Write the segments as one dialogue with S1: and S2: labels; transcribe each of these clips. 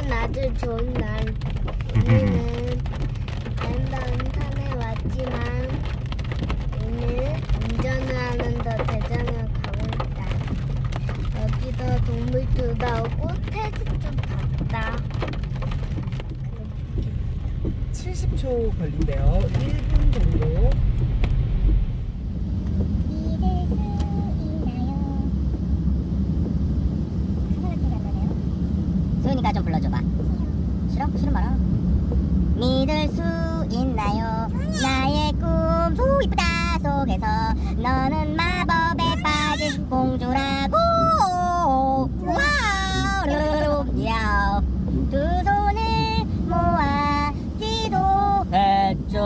S1: 오늘은 아주 좋은 날. 우리는 아름다운 산에 왔지만 오늘 운전을 하면서 대전을 가고 있다. 여기서 동물도 나오고 테스트도 봤다.
S2: 70초 걸린대요. 1분 정도.
S3: 소윤이가 좀 불러줘봐. 싫어? 싫은 말아. 믿을 수 있나요? 나의 꿈, 소 이쁘다 속에서 너는 마법에 빠진 공주라고. 와우. 두 손을 모아 기도했죠.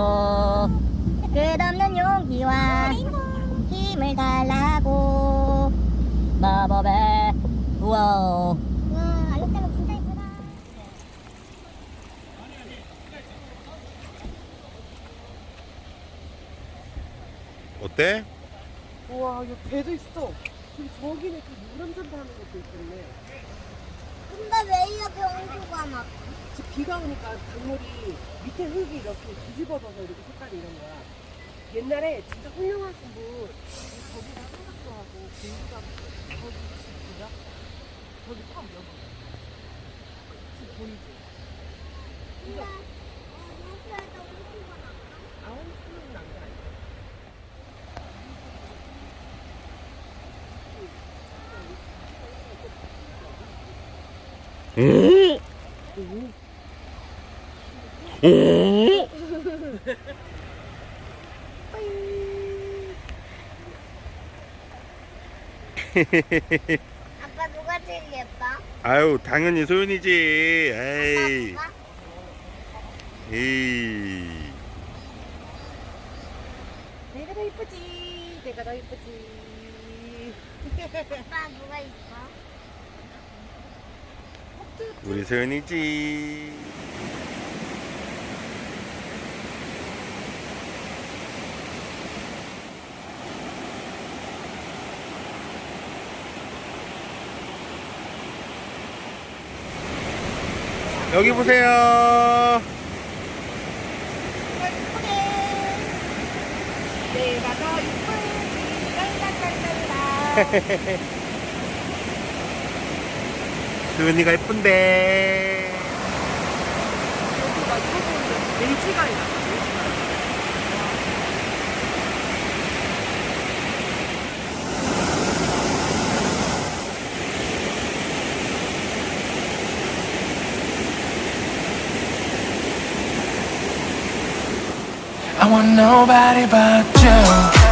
S3: 끝없는 용기와 힘을 달라고 마법에 와우.
S1: 와, 알록달록 진짜 예쁘다.
S4: 어때?
S2: 우와, 여기 배도 있어. 그리고 저기는 그 유람선도 하는 것도 있겠네.
S1: 근데 왜 이렇게 온도가 막?
S2: 지금 비가 오니까 강물이 밑에 흙이 이렇게 뒤집어져서 이렇게 색깔이 이런 거야. 옛날에 진짜 훌륭하신 분, 저기다 생각도 하고, 하고, 저기 집 뭐야? 저기 참 여기. 집 보이지?
S1: 근데 어, 목표에서 온도가 나.
S2: 아홉 시는 난게 아니야.
S1: 아빠 누가 제일 예뻐?
S4: 아유 당연히 소윤이지. 에이.
S1: 아빠
S4: 에이.
S2: 내가 더 이쁘지. 내가 더 이쁘지.
S1: 누가? 아빠 누가 예뻐?
S4: 우리 소윤이지. 여기 보세요.
S2: 내가 더 이쁘지. 랄랄랄
S4: 소윤이가 예쁜데.
S2: 여기가 이거 보는데 4시간이 났어. 4시간.
S5: I want nobody but you.